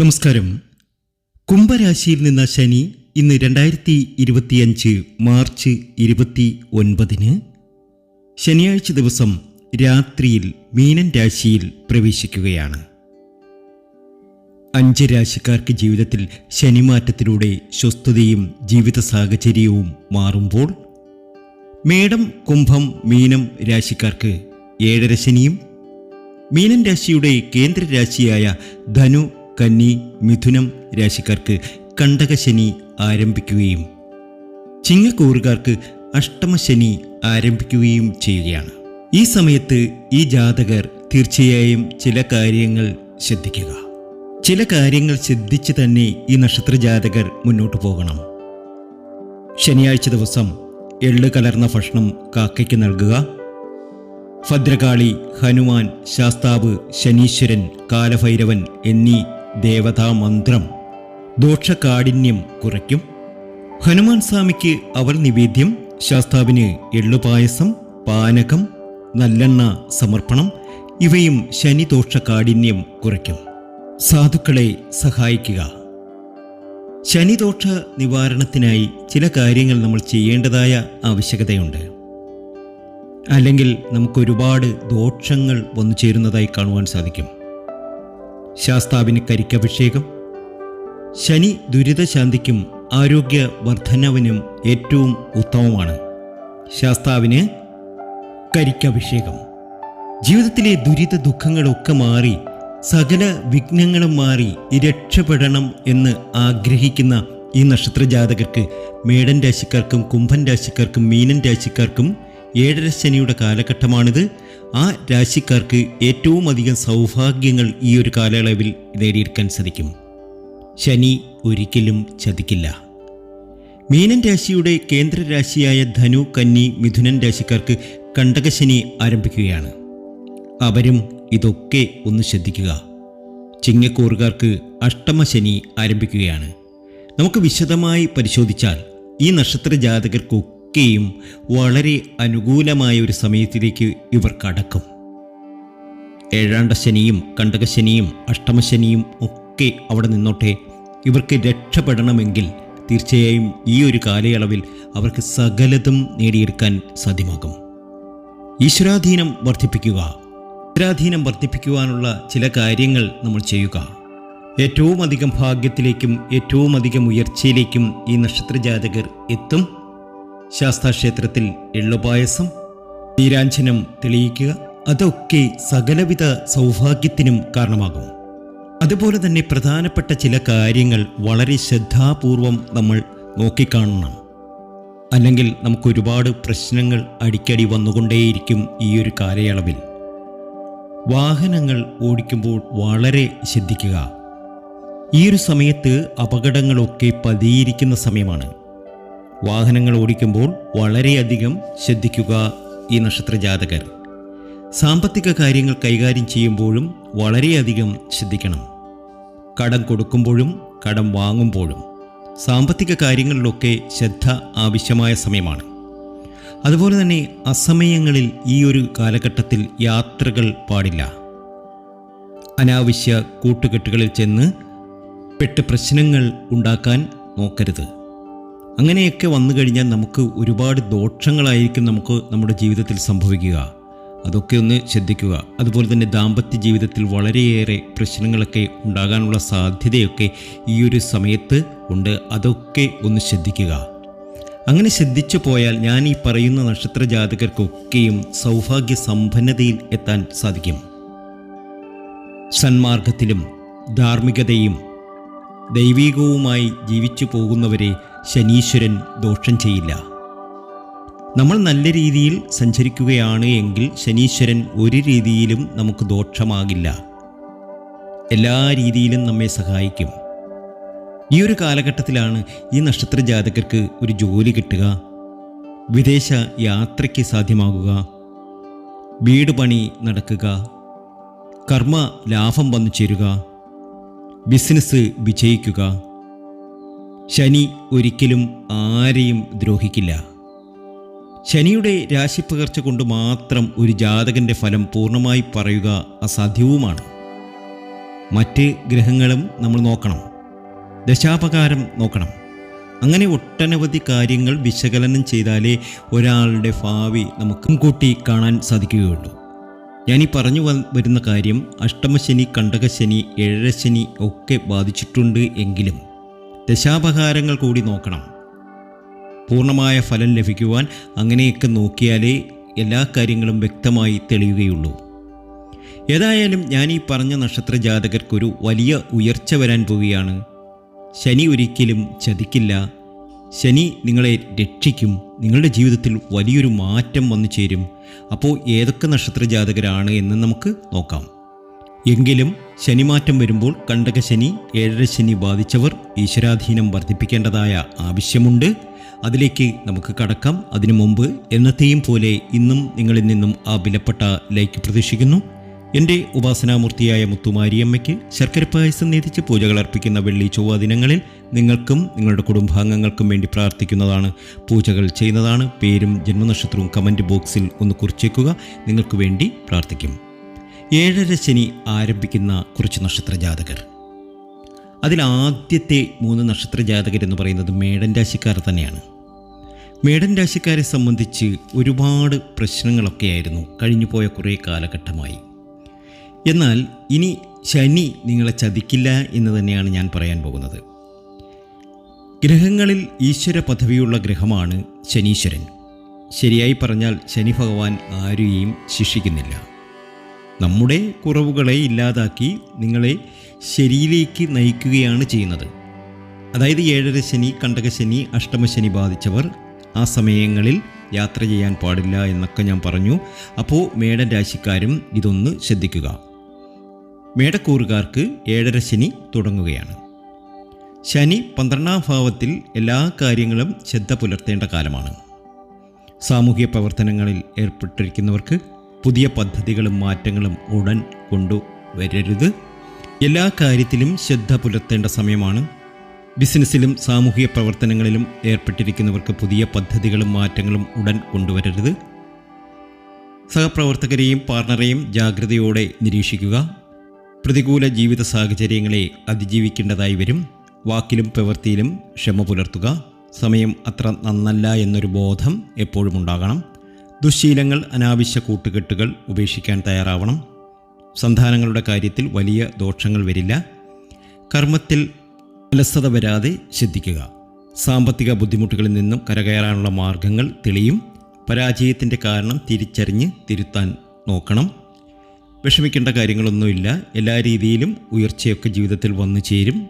നമസ്കാരം. കുംഭരാശിയിൽ നിന്ന ശനി ഇന്ന് രണ്ടായിരത്തി ഇരുപത്തിയഞ്ച് മാർച്ച് ഇരുപത്തി ഒൻപതിന് ശനിയാഴ്ച ദിവസം രാത്രിയിൽ മീനൻ രാശിയിൽ പ്രവേശിക്കുകയാണ്. അഞ്ച് രാശിക്കാർക്ക് ജീവിതത്തിൽ ശനിമാറ്റത്തിലൂടെ സ്വസ്ഥതയും ജീവിത സാഹചര്യവും മാറുമ്പോൾ മേടം കുംഭം മീനം രാശിക്കാർക്ക് ഏഴര ശനിയും മീനൻ രാശിയുടെ കേന്ദ്ര രാശിയായ ധനു കന്നി മിഥുനം രാശിക്കാർക്ക് കണ്ടകശനി ആരംഭിക്കുകയും ചിങ്ങക്കൂറുകാർക്ക് അഷ്ടമശനി ആരംഭിക്കുകയും ചെയ്യുകയാണ്. ഈ സമയത്ത് ഈ ജാതകർ തീർച്ചയായും ചില കാര്യങ്ങൾ ശ്രദ്ധിക്കുക. ചില കാര്യങ്ങൾ ശ്രദ്ധിച്ച് തന്നെ ഈ നക്ഷത്ര ജാതകർ മുന്നോട്ട് പോകണം. ശനിയാഴ്ച ദിവസം എള്ള് കലർന്ന ഭക്ഷണം കാക്കയ്ക്ക് നൽകുക. ഭദ്രകാളി ഹനുമാൻ ശാസ്താവ് ശനീശ്വരൻ കാലഭൈരവൻ എന്നീ ദേവതാ മന്ത്രം ദോഷകാഠിന്യം കുറയ്ക്കും. ഹനുമാൻ സ്വാമിക്ക് അവർ നിവേദ്യം ശാസ്താവിന് എള്ളുപായസം പാനകം നല്ലെണ്ണ സമർപ്പണം ഇവയും ശനിദോഷകാഠിന്യം കുറയ്ക്കും. സാധുക്കളെ സഹായിക്കുക. ശനിദോഷ നിവാരണത്തിനായി ചില കാര്യങ്ങൾ നമ്മൾ ചെയ്യേണ്ടതായ ആവശ്യകതയുണ്ട്. അല്ലെങ്കിൽ നമുക്കൊരുപാട് ദോഷങ്ങൾ വന്നു ചേരുന്നതായി കാണുവാൻ സാധിക്കും. ശാസ്താവിന് കരിക്കഭിഷേകം. ശനി ദുരിതശാന്തിക്കും ആരോഗ്യ വർധനവിനും ഏറ്റവും ഉത്തമമാണ്. ശാസ്താവിന് കരിക്കഭിഷേകം. ജീവിതത്തിലെ ദുരിത ദുഃഖങ്ങളൊക്കെ മാറി സകല വിഘ്നങ്ങളും മാറി രക്ഷപ്പെടണം എന്ന് ആഗ്രഹിക്കുന്ന ഈ നക്ഷത്രജാതകർക്ക് മേടൻ രാശിക്കാർക്കും കുംഭൻ രാശിക്കാർക്കും മീനൻ രാശിക്കാർക്കും ഏഴര ശനിയുടെ കാലഘട്ടമാണിത്. ആ രാശിക്കാർക്ക് ഏറ്റവും അധികം സൗഭാഗ്യങ്ങൾ ഈ ഒരു കാലയളവിൽ നേടിയെടുക്കാൻ സാധിക്കും. ശനി ഒരിക്കലും ചതിക്കില്ല. മീനൻ രാശിയുടെ കേന്ദ്ര രാശിയായ ധനു കന്നി മിഥുനൻ രാശിക്കാർക്ക് കണ്ടകശനി ആരംഭിക്കുകയാണ്. അവരും ഇതൊക്കെ ഒന്ന് ശ്രദ്ധിക്കുക. ചിങ്ങക്കൂറുകാർക്ക് അഷ്ടമശനി ആരംഭിക്കുകയാണ്. നമുക്ക് വിശദമായി പരിശോധിച്ചാൽ ഈ നക്ഷത്ര ജാതകർക്കൊക്കെയും വളരെ അനുകൂലമായ ഒരു സമയത്തിലേക്ക് ഇവർ കടക്കും. ഏഴാണ്ട ശനിയും കണ്ടകശനിയും അഷ്ടമശനിയും ഒക്കെ അവിടെ നിന്നോട്ടെ ഇവർക്ക് രക്ഷപ്പെടണമെങ്കിൽ തീർച്ചയായും ഈ ഒരു കാലയളവിൽ അവർക്ക് സകലതും നേടിയെടുക്കാൻ സാധ്യമാകും. ഈശ്വരാധീനം വർദ്ധിപ്പിക്കുക. ഈശ്വരാധീനം വർദ്ധിപ്പിക്കുവാനുള്ള ചില കാര്യങ്ങൾ നമ്മൾ ചെയ്യുക. ഏറ്റവും അധികം ഭാഗ്യത്തിലേക്കും ഏറ്റവും അധികം ഉയർച്ചയിലേക്കും ഈ നക്ഷത്ര ജാതകർ എത്തും. ശാസ്താക്ഷേത്രത്തിൽ എള്ളുപായസം നീരാഞ്ജനം തെളിയിക്കുക അതൊക്കെ സകലവിധ സൗഭാഗ്യത്തിനും കാരണമാകും. അതുപോലെ തന്നെ പ്രധാനപ്പെട്ട ചില കാര്യങ്ങൾ വളരെ ശ്രദ്ധാപൂർവം നമ്മൾ നോക്കിക്കാണണം. അല്ലെങ്കിൽ നമുക്ക് ഒരുപാട് പ്രശ്നങ്ങൾ അടിക്കടി വന്നുകൊണ്ടേയിരിക്കും ഈ ഒരു കാലയളവിൽ. വാഹനങ്ങൾ ഓടിക്കുമ്പോൾ വളരെ ശ്രദ്ധിക്കുക. ഈ ഒരു സമയത്ത് അപകടങ്ങളൊക്കെ പതിയിരിക്കുന്ന സമയമാണ്. വാഹനങ്ങൾ ഓടിക്കുമ്പോൾ വളരെയധികം ശ്രദ്ധിക്കുക ഈ നക്ഷത്ര ജാതകർ സാമ്പത്തിക കാര്യങ്ങൾ കൈകാര്യം ചെയ്യുമ്പോഴും വളരെയധികം ശ്രദ്ധിക്കണം. കടം കൊടുക്കുമ്പോഴും കടം വാങ്ങുമ്പോഴും. സാമ്പത്തിക കാര്യങ്ങളിലൊക്കെ ശ്രദ്ധ ആവശ്യമായ സമയമാണ്. അതുപോലെ തന്നെ അസമയങ്ങളിൽ ഈ ഒരു കാലഘട്ടത്തിൽ യാത്രകൾ പാടില്ല. അനാവശ്യ കൂട്ടുകെട്ടുകളിൽ ചെന്ന് പെട്ട് പ്രശ്നങ്ങൾ ഉണ്ടാക്കാൻ നോക്കരുത്. അങ്ങനെയൊക്കെ വന്നു കഴിഞ്ഞാൽ നമുക്ക് ഒരുപാട് ദോഷങ്ങളായിരിക്കും നമുക്ക് നമ്മുടെ ജീവിതത്തിൽ സംഭവിക്കുക. അതൊക്കെ ഒന്ന് ശ്രദ്ധിക്കുക. അതുപോലെ തന്നെ ദാമ്പത്യ ജീവിതത്തിൽ വളരെയേറെ പ്രശ്നങ്ങളൊക്കെ ഉണ്ടാകാനുള്ള സാധ്യതയൊക്കെ ഈ ഒരു സമയത്ത് ഉണ്ട്. അതൊക്കെ ഒന്ന് ശ്രദ്ധിക്കുക. അങ്ങനെ ശ്രദ്ധിച്ചു പോയാൽ ഞാൻ ഈ പറയുന്ന നക്ഷത്ര ജാതകർക്കൊക്കെയും സൗഭാഗ്യ സമ്പന്നതയിൽ എത്താൻ സാധിക്കും. സന്മാർഗത്തിലും ധാർമ്മികതയും ദൈവികവുമായി ജീവിച്ചു പോകുന്നവരെ ശനീശ്വരൻ ദോഷം ചെയ്യില്ല. നമ്മൾ നല്ല രീതിയിൽ സഞ്ചരിക്കുകയാണ് എങ്കിൽ ശനീശ്വരൻ ഒരു രീതിയിലും നമുക്ക് ദോഷമാകില്ല. എല്ലാ രീതിയിലും നമ്മെ സഹായിക്കും. ഈ ഒരു കാലഘട്ടത്തിലാണ് ഈ നക്ഷത്ര ജാതകർക്ക് ഒരു ജോലി കിട്ടുക വിദേശ യാത്രയ്ക്ക് സാധ്യമാകുക വീട് പണി നടക്കുക കർമ്മ ലാഭം വന്നു ചേരുക ബിസിനസ് വിജയിക്കുക ശനി ഒരിക്കലും ആരെയും ദ്രോഹിക്കില്ല. ശനിയുടെ രാശിപ്പകർച്ച കൊണ്ട് മാത്രം ഒരു ജാതകന്റെ ഫലം പൂർണമായി പറയുക അസാധ്യവുമാണ്. മറ്റ് ഗ്രഹങ്ങളും നമ്മൾ നോക്കണം. ദശാപകാരം നോക്കണം. അങ്ങനെ ഒട്ടനവധി കാര്യങ്ങൾ വിശകലനം ചെയ്താലേ ഒരാളുടെ ഭാവി നമുക്ക് മുൻകൂട്ടി കാണാൻ സാധിക്കുകയുള്ളൂ. ഞാനീ പറഞ്ഞു വരുന്ന കാര്യം അഷ്ടമശനി കണ്ടകശനി ഏഴരശനി ഒക്കെ ബാധിച്ചിട്ടുണ്ട് എങ്കിലും ദശാപകാരങ്ങൾ കൂടി നോക്കണം. പൂർണമായ ഫലം ലഭിക്കുവാൻ അങ്ങനെയൊക്കെ നോക്കിയാലേ എല്ലാ കാര്യങ്ങളും വ്യക്തമായി തെളിയുകയുള്ളൂ. ഏതായാലും ഞാൻ ഈ പറഞ്ഞ നക്ഷത്ര ജാതകർക്കൊരു വലിയ ഉയർച്ച വരാൻ പോവുകയാണ്. ശനി ഒരിക്കലും ചതിക്കില്ല. ശനി നിങ്ങളെ രക്ഷിക്കും. നിങ്ങളുടെ ജീവിതത്തിൽ വലിയൊരു മാറ്റം വന്നു ചേരും അപ്പോൾ ഏതൊക്കെ നക്ഷത്ര ജാതകരാണ് എന്ന് നമുക്ക് നോക്കാം. എങ്കിലും ശനിമാറ്റം വരുമ്പോൾ കണ്ടകശനി ഏഴരശനി ഏഴര ശനി ബാധിച്ചവർ ഈശ്വരാധീനം വർദ്ധിപ്പിക്കേണ്ടതായ ആവശ്യമുണ്ട്. അതിലേക്ക് നമുക്ക് കടക്കാം. അതിനു മുമ്പ് എന്നത്തെയും പോലെ ഇന്നും നിങ്ങളിൽ നിന്നും ആ വിലപ്പെട്ട ലൈക്ക് പ്രതീക്ഷിക്കുന്നു. എന്റെ ഉപാസനാമൂർത്തിയായ മുത്തുമാരിയമ്മയ്ക്ക് ശർക്കര പായസം നേതിച്ച് പൂജകൾ അർപ്പിക്കുന്ന വെള്ളി ചൊവ്വ ദിനങ്ങളിൽ നിങ്ങൾക്കും നിങ്ങളുടെ കുടുംബാംഗങ്ങൾക്കും വേണ്ടി പ്രാർത്ഥിക്കുന്നതാണ്. പൂജകൾ ചെയ്യുന്നതാണ്. പേരും ജന്മനക്ഷത്രവും കമന്റ് ബോക്സിൽ ഒന്ന് കുറിച്ചേക്കുക. നിങ്ങൾക്ക് വേണ്ടി പ്രാർത്ഥിക്കും. ഏഴര ശനി ആരംഭിക്കുന്ന കുറച്ച് നക്ഷത്ര ജാതകർ അതിൽ ആദ്യത്തെ മൂന്ന് നക്ഷത്ര ജാതകർ എന്ന് പറയുന്നത് മേടൻ രാശിക്കാർ തന്നെയാണ്. മേടൻ രാശിക്കാരെ സംബന്ധിച്ച് ഒരുപാട് പ്രശ്നങ്ങളൊക്കെയായിരുന്നു കഴിഞ്ഞുപോയ കുറേ കാലഘട്ടമായി. എന്നാൽ ഇനി ശനി നിങ്ങളെ ചതിക്കില്ല എന്ന് തന്നെയാണ് ഞാൻ പറയാൻ പോകുന്നത്. ഗ്രഹങ്ങളിൽ ഈശ്വര പദവിയുള്ള ഗ്രഹമാണ് ശനീശ്വരൻ. ശരിയായി പറഞ്ഞാൽ ശനി ഭഗവാൻ ആരെയും ശിക്ഷിക്കുന്നില്ല. നമ്മുടെ കുറവുകളെ ഇല്ലാതാക്കി നിങ്ങളെ ശരിയിലേക്ക് നയിക്കുകയാണ് ചെയ്യുന്നത്. അതായത് ഏഴര ശനി കണ്ടകശനി അഷ്ടമശനി ബാധിച്ചവർ ആ സമയങ്ങളിൽ യാത്ര ചെയ്യാൻ പാടില്ല എന്നൊക്കെ ഞാൻ പറഞ്ഞു. അപ്പോൾ മേടൻ രാശിക്കാരും ഇതൊന്ന് ശ്രദ്ധിക്കുക. മേടക്കൂറുകാർക്ക് ഏഴര ശനി തുടങ്ങുകയാണ്. ശനി പന്ത്രണ്ടാം ഭാവത്തിൽ എല്ലാ കാര്യങ്ങളും ശ്രദ്ധ പുലർത്തേണ്ട കാലമാണ്. സാമൂഹ്യ പ്രവർത്തനങ്ങളിൽ ഏർപ്പെട്ടിരിക്കുന്നവർക്ക് പുതിയ പദ്ധതികളും മാറ്റങ്ങളും ഉടൻ കൊണ്ടുവരരുത് എല്ലാ കാര്യത്തിലും ശ്രദ്ധ പുലർത്തേണ്ട സമയമാണ്. ബിസിനസ്സിലും സാമൂഹിക പ്രവർത്തനങ്ങളിലും ഏർപ്പെട്ടിരിക്കുന്നവർക്ക് പുതിയ പദ്ധതികളും മാറ്റങ്ങളും ഉടൻ കൊണ്ടുവരരുത്. സഹപ്രവർത്തകരെയും പാർട്ണറെയും ജാഗ്രതയോടെ നിരീക്ഷിക്കുക. പ്രതികൂല ജീവിത സാഹചര്യങ്ങളെ അതിജീവിക്കേണ്ടതായി വരും. വാക്കിലും പ്രവൃത്തിയിലും ക്ഷമ പുലർത്തുക. സമയം അത്ര നന്നല്ല എന്നൊരു ബോധം എപ്പോഴും ഉണ്ടാകണം. ദുശ്ശീലങ്ങൾ അനാവശ്യ കൂട്ടുകെട്ടുകൾ ഉപേക്ഷിക്കാൻ തയ്യാറാവണം. സന്താനങ്ങളുടെ കാര്യത്തിൽ വലിയ ദോഷങ്ങൾ വരില്ല. കർമ്മത്തിൽ അലസത വരാതെ ശ്രദ്ധിക്കുക. സാമ്പത്തിക ബുദ്ധിമുട്ടുകളിൽ നിന്നും കരകയറാനുള്ള മാർഗങ്ങൾ തെളിയും. പരാജയത്തിന്റെ കാരണം തിരിച്ചറിഞ്ഞ് തിരുത്താൻ നോക്കണം. വിഷമിക്കേണ്ട കാര്യങ്ങളൊന്നുമില്ല. എല്ലാ രീതിയിലും ഉയർച്ചയൊക്കെ ജീവിതത്തിൽ വന്നു ചേരും.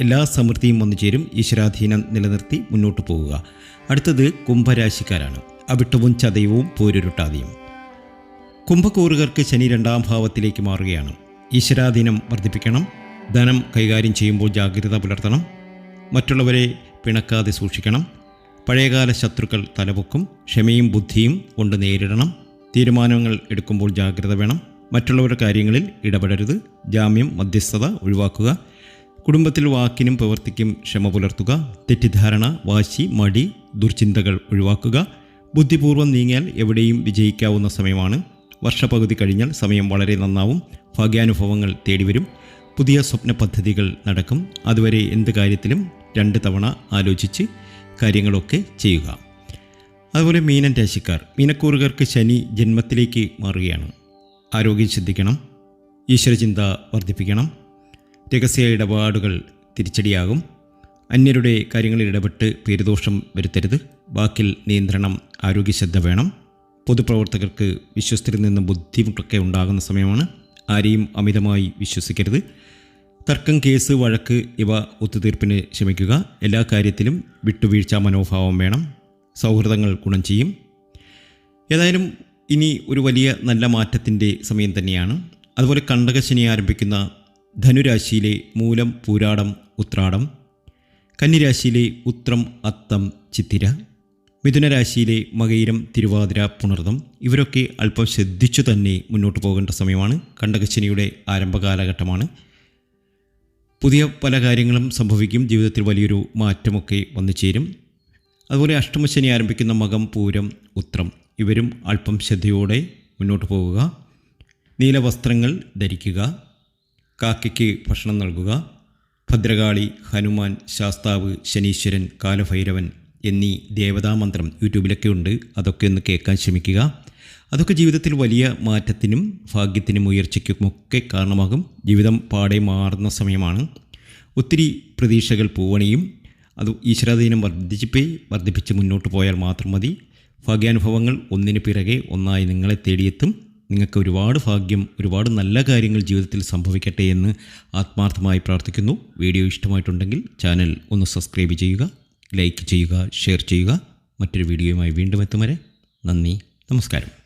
എല്ലാ സമൃദ്ധിയും വന്നു ചേരും. ഈശ്വരാധീനം നിലനിർത്തി മുന്നോട്ട് പോവുക അടുത്തത് കുംഭരാശിക്കാരാണ്. അവിട്ടവും ചതയവും പോരുരുട്ടാതെയും. കുംഭക്കൂറുകാർക്ക് ശനി രണ്ടാം ഭാവത്തിലേക്ക് മാറുകയാണ്. ഈശ്വരാധീനം വർദ്ധിപ്പിക്കണം. ധനം കൈകാര്യം ചെയ്യുമ്പോൾ ജാഗ്രത പുലർത്തണം. മറ്റുള്ളവരെ പിണക്കാതെ സൂക്ഷിക്കണം. പഴയകാല ശത്രുക്കൾ തലപൊക്കും. ക്ഷമയും ബുദ്ധിയും കൊണ്ട് നേരിടണം. തീരുമാനങ്ങൾ എടുക്കുമ്പോൾ ജാഗ്രത വേണം. മറ്റുള്ളവരുടെ കാര്യങ്ങളിൽ ഇടപെടരുത്. ജാമ്യം മധ്യസ്ഥത ഒഴിവാക്കുക. കുടുംബത്തിൽ വാക്കിനും പ്രവൃത്തിക്കും ക്ഷമ പുലർത്തുക. തെറ്റിദ്ധാരണ വാശി മടി ദുർചിന്തകൾ ഒഴിവാക്കുക. ബുദ്ധിപൂർവം നീങ്ങിയാൽ എവിടെയും വിജയിക്കാവുന്ന സമയമാണ്. വർഷപകുതി കഴിഞ്ഞാൽ സമയം വളരെ നന്നാവും. ഭാഗ്യാനുഭവങ്ങൾ തേടിവരും. പുതിയ സ്വപ്ന പദ്ധതികൾ നടക്കും. അതുവരെ എന്ത് കാര്യത്തിലും രണ്ട് തവണ ആലോചിച്ച് കാര്യങ്ങളൊക്കെ ചെയ്യുക. അതുപോലെ മീനൻ രാശിക്കാർ മീനക്കൂറുകാർക്ക് ശനി ജന്മത്തിലേക്ക് മാറുകയാണ്. ആരോഗ്യം ശ്രദ്ധിക്കണം. ഈശ്വരചിന്ത വർദ്ധിപ്പിക്കണം. രഹസ്യ ഇടപാടുകൾ തിരിച്ചടിയാകും. അന്യരുടെ കാര്യങ്ങളിൽ ഇടപെട്ട് പേരുദോഷം വരുത്തരുത്. വാക്കിൽ നിയന്ത്രണം ആരോഗ്യശ്രദ്ധ വേണം. പൊതുപ്രവർത്തകർക്ക് വിശ്വസ്തരിൽ നിന്ന് ബുദ്ധിമുട്ടൊക്കെ ഉണ്ടാകുന്ന സമയമാണ് ആരെയും അമിതമായി വിശ്വസിക്കരുത്. തർക്കം കേസ് വഴക്ക് ഇവ ഒത്തുതീർപ്പിന് ശ്രമിക്കുക. എല്ലാ കാര്യത്തിലും വിട്ടുവീഴ്ച മനോഭാവം വേണം. സൗഹൃദങ്ങൾ ഗുണം ചെയ്യും. ഏതായാലും ഇനി ഒരു വലിയ നല്ല മാറ്റത്തിന്റെ സമയം തന്നെയാണ്. അതുപോലെ കണ്ടകശനി ആരംഭിക്കുന്ന ധനുരാശിയിലെ മൂലം പൂരാടം ഉത്രാടം. കന്നിരാശിയിലെ ഉത്രം അത്തം ചിത്തിര. മിഥുനരാശിയിലെ മകയിരം തിരുവാതിര പുണർദം ഇവരൊക്കെ അല്പം ശ്രദ്ധിച്ചു തന്നെ മുന്നോട്ട് പോകേണ്ട സമയമാണ്. കണ്ടകശനിയുടെ ആരംഭകാലഘട്ടമാണ് പുതിയ പല കാര്യങ്ങളും സംഭവിക്കും. ജീവിതത്തിൽ വലിയൊരു മാറ്റമൊക്കെ വന്നു ചേരും. അതുപോലെ അഷ്ടമശനി ആരംഭിക്കുന്ന മകം പൂരം ഉത്രം ഇവരും അല്പം ശ്രദ്ധയോടെ മുന്നോട്ട് പോവുക നീല വസ്ത്രങ്ങൾ ധരിക്കുക. കാക്കയ്ക്ക് ഭക്ഷണം നൽകുക. ഭദ്രകാളി ഹനുമാൻ ശാസ്താവ് ശനീശ്വരൻ കാലഭൈരവൻ എന്നീ ദേവതാമന്ത്രം യൂട്യൂബിലൊക്കെ ഉണ്ട്. അതൊക്കെ ഒന്ന് കേൾക്കാൻ ശ്രമിക്കുക. അതൊക്കെ ജീവിതത്തിൽ വലിയ മാറ്റത്തിനും ഭാഗ്യത്തിനും ഉയർച്ചയ്ക്കുമൊക്കെ കാരണമാകും. ജീവിതം പാടെ മാറുന്ന സമയമാണ്. ഒത്തിരി പ്രതീക്ഷകൾ പൂവണിയും. അത് ഈശ്വരാധീനം വർദ്ധിച്ചിപ്പേ വർദ്ധിപ്പിച്ച് മുന്നോട്ട് പോയാൽ മാത്രം മതി. ഭാഗ്യാനുഭവങ്ങൾ ഒന്നിനു പിറകെ ഒന്നായി നിങ്ങളെ തേടിയെത്തും. നിങ്ങൾക്ക് ഒരുപാട് ഭാഗ്യം ഒരുപാട് നല്ല കാര്യങ്ങൾ ജീവിതത്തിൽ സംഭവിക്കട്ടെ എന്ന് ആത്മാർത്ഥമായി പ്രാർത്ഥിക്കുന്നു. വീഡിയോ ഇഷ്ടമായിട്ടുണ്ടെങ്കിൽ ചാനൽ ഒന്ന് സബ്സ്ക്രൈബ് ചെയ്യുക. ലൈക്ക് ചെയ്യുക ഷെയർ ചെയ്യുക. മറ്റൊരു വീഡിയോയുമായി വീണ്ടും എത്തും വരെ നന്ദി നമസ്കാരം.